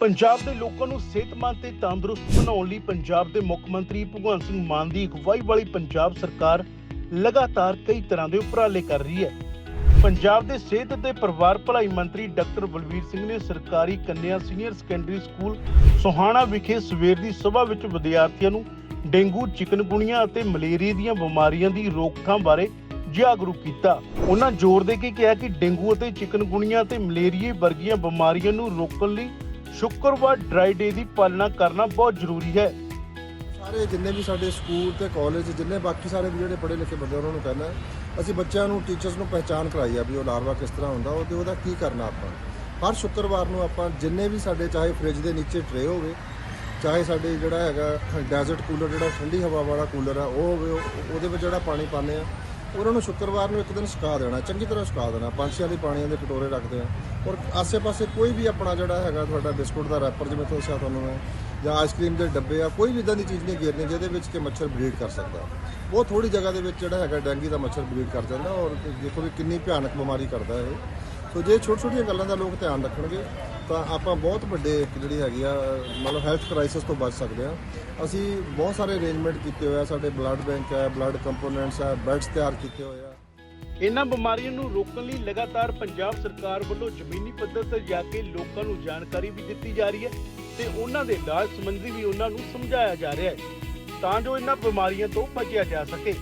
ਪੰਜਾਬ ਦੇ ਲੋਕਾਂ ਨੂੰ ਸਿਹਤਮੰਦ ਤੇ ਤੰਦਰੁਸਤ ਬਣਾਉਣ ਲਈ ਪੰਜਾਬ ਦੇ ਮੁੱਖ ਮੰਤਰੀ ਭਗਵੰਤ ਸਿੰਘ ਮਾਨ ਦੀ ਅਗਵਾਈ ਵਾਲੀ ਪੰਜਾਬ ਸਰਕਾਰ ਲਗਾਤਾਰ ਕਈ ਤਰ੍ਹਾਂ ਦੇ ਉਪਰਾਲੇ ਕਰ ਰਹੀ ਹੈ। ਪੰਜਾਬ ਦੇ ਸਿਹਤ ਅਤੇ ਪਰਿਵਾਰ ਭਲਾਈ ਮੰਤਰੀ ਡਾਕਟਰ ਬਲਵੀਰ ਸਿੰਘ ਨੇ ਸਰਕਾਰੀ ਕੰਨਿਆ ਸੀਨੀਅਰ ਸੈਕੰਡਰੀ ਸਕੂਲ ਸੋਹਾਣਾ ਵਿਖੇ ਸਵੇਰ ਦੀ ਸਭਾ ਵਿੱਚ ਵਿਦਿਆਰਥੀਆਂ ਨੂੰ ਡੇਂਗੂ, ਚਿਕਨਗੁਣੀਆ ਅਤੇ ਮਲੇਰੀਆ ਦੀਆਂ ਬਿਮਾਰੀਆਂ ਦੀ ਰੋਕਥਾਮ ਬਾਰੇ ਜਾਗਰੂਕ ਕੀਤਾ। ਉਹਨਾਂ ਜ਼ੋਰ ਦੇ ਕੇ ਕਿਹਾ ਕਿ ਡੇਂਗੂ ਅਤੇ ਚਿਕਨਗੁਣੀਆ ਅਤੇ ਮਲੇਰੀਏ ਵਰਗੀਆਂ ਬਿਮਾਰੀਆਂ ਨੂੰ ਰੋਕਣ ਲਈ ਸ਼ੁੱਕਰਵਾਰ ਡਰਾਈ ਡੇ ਦੀ ਪਾਲਣਾ ਕਰਨਾ ਬਹੁਤ ਜ਼ਰੂਰੀ ਹੈ। ਸਾਰੇ ਜਿੰਨੇ ਵੀ ਸਾਡੇ ਸਕੂਲ ਤੇ ਕਾਲਜ ਜਿੰਨੇ ਬਾਕੀ ਸਾਰੇ ਵੀ ਜਿਹੜੇ ਪੜ੍ਹੇ ਲਿਖੇ ਬੰਦੇ ਉਹਨਾਂ ਨੂੰ ਕਹਿੰਦਾ ਅਸੀਂ ਬੱਚਿਆਂ ਨੂੰ ਟੀਚਰਸ ਨੂੰ ਪਹਿਚਾਨ ਕਰਾਈ ਆ ਵੀ ਉਹ ਲਾਰਵਾ ਕਿਸ ਤਰ੍ਹਾਂ ਹੁੰਦਾ ਉਹ ਉਹਦੇ ਉਹਦਾ ਕੀ ਕਰਨਾ ਆਪਾਂ। ਹਰ ਸ਼ੁੱਕਰਵਾਰ ਨੂੰ ਆਪਾਂ ਜਿੰਨੇ ਵੀ ਸਾਡੇ, ਚਾਹੇ ਫ੍ਰਿਜ ਦੇ ਨੀਚੇ ਟਰੇ ਹੋਵੇ, ਚਾਹੇ ਸਾਡੇ ਜਿਹੜਾ ਹੈਗਾ ਡੈਜ਼ਰਟ ਕੂਲਰ ਜਿਹੜਾ ਠੰਡੀ ਹਵਾ ਵਾਲਾ ਕੂਲਰ ਆ, ਉਹ ਹੋਵੇ, ਉਹ- ਉਹਦੇ ਵਿੱਚ ਜਿਹੜਾ ਪਾਣੀ ਪਾਉਂਦੇ ਆ, ਉਹਨਾਂ ਨੂੰ ਸ਼ੁੱਕਰਵਾਰ ਨੂੰ ਇੱਕ ਦਿਨ ਸੁਕਾ ਦੇਣਾ, ਚੰਗੀ ਤਰ੍ਹਾਂ ਸੁਕਾ ਦੇਣਾ। ਪੰਛੀਆਂ ਦੇ ਪਾਣੀਆਂ ਦੇ ਕਟੋਰੇ ਰੱਖਦੇ ਆ। ਔਰ ਆਸੇ-ਪਾਸੇ ਕੋਈ ਵੀ ਆਪਣਾ ਜਿਹੜਾ ਹੈਗਾ ਤੁਹਾਡਾ ਬਿਸਕੁਟ ਦਾ ਰੈਪਰ ਜਿਵੇਂ ਤੁਸੀਂ ਤੁਹਾਨੂੰ ਮੈਂ, ਜਾਂ ਆਈਸਕ੍ਰੀਮ ਦੇ ਡੱਬੇ ਆ, ਕੋਈ ਵੀ ਇਦਾਂ ਦੀ ਚੀਜ਼ ਨਹੀਂ ਗੇਰਨੀ, ਜਿਹਦੇ ਵਿੱਚ ਕਿ ਮੱਛਰ ਬਰੀਡ ਕਰ ਸਕਦਾ। ਬਹੁਤ ਥੋੜੀ ਜਗ੍ਹਾ ਦੇ ਵਿੱਚ ਜਿਹੜਾ ਹੈਗਾ ਡੈਂਗੀ ਦਾ ਮੱਛਰ ਬਰੀਡ ਕਰ ਜਾਂਦਾ ਔਰ ਦੇਖੋ ਵੀ ਕਿੰਨੀ ਭਿਆਨਕ ਬਿਮਾਰੀ ਕਰਦਾ ਇਹ। ਸੋ ਜੇ ਛੋਟੀ ਛੋਟੀਆਂ ਗੱਲਾਂ ਦਾ ਲੋਕ ਧਿਆਨ ਰੱਖਣਗੇ, ਤਾਂ ਆਪਾਂ ਬਹੁਤ ਵੱਡੇ ਇੱਕ ਜਿਹੜੀ ਹੈਗੀ ਆ, ਮਤਲਬ ਹੈਲਥ ਕ੍ਰਾਈਸਿਸ ਤੋਂ ਬਚ ਸਕਦੇ ਆ। ਅਸੀਂ ਬਹੁਤ ਸਾਰੇ ਅਰੇਂਜਮੈਂਟ ਕੀਤੇ ਹੋਏ ਆ, ਸਾਡੇ ਬਲੱਡ ਬੈਂਕ ਹੈ ਬਲੱਡ ਕੰਪੋਨੈਂਟਸ ਹੈ ਬੈਡਸ ਤਿਆਰ ਕੀਤੇ ਹੋਏ ਆ। ਇਹਨਾਂ ਬਿਮਾਰੀਆਂ ਨੂੰ ਰੋਕਣ ਲਈ ਲਗਾਤਾਰ ਪੰਜਾਬ ਸਰਕਾਰ ਵੱਲੋਂ ਜ਼ਮੀਨੀ ਪੱਧਰ ਤੇ ਜਾ ਕੇ ਲੋਕਾਂ ਨੂੰ ਜਾਣਕਾਰੀ ਵੀ ਦਿੱਤੀ ਜਾ ਰਹੀ ਹੈ ਤੇ ਉਹਨਾਂ ਦੇ ਇਲਾਜ ਸੰਬੰਧੀ ਵੀ ਉਹਨਾਂ ਨੂੰ ਸਮਝਾਇਆ ਜਾ ਰਿਹਾ ਹੈ ਤਾਂ ਜੋ ਇਹਨਾਂ ਬਿਮਾਰੀਆਂ ਤੋਂ ਬਚਿਆ ਜਾ ਸਕੇ।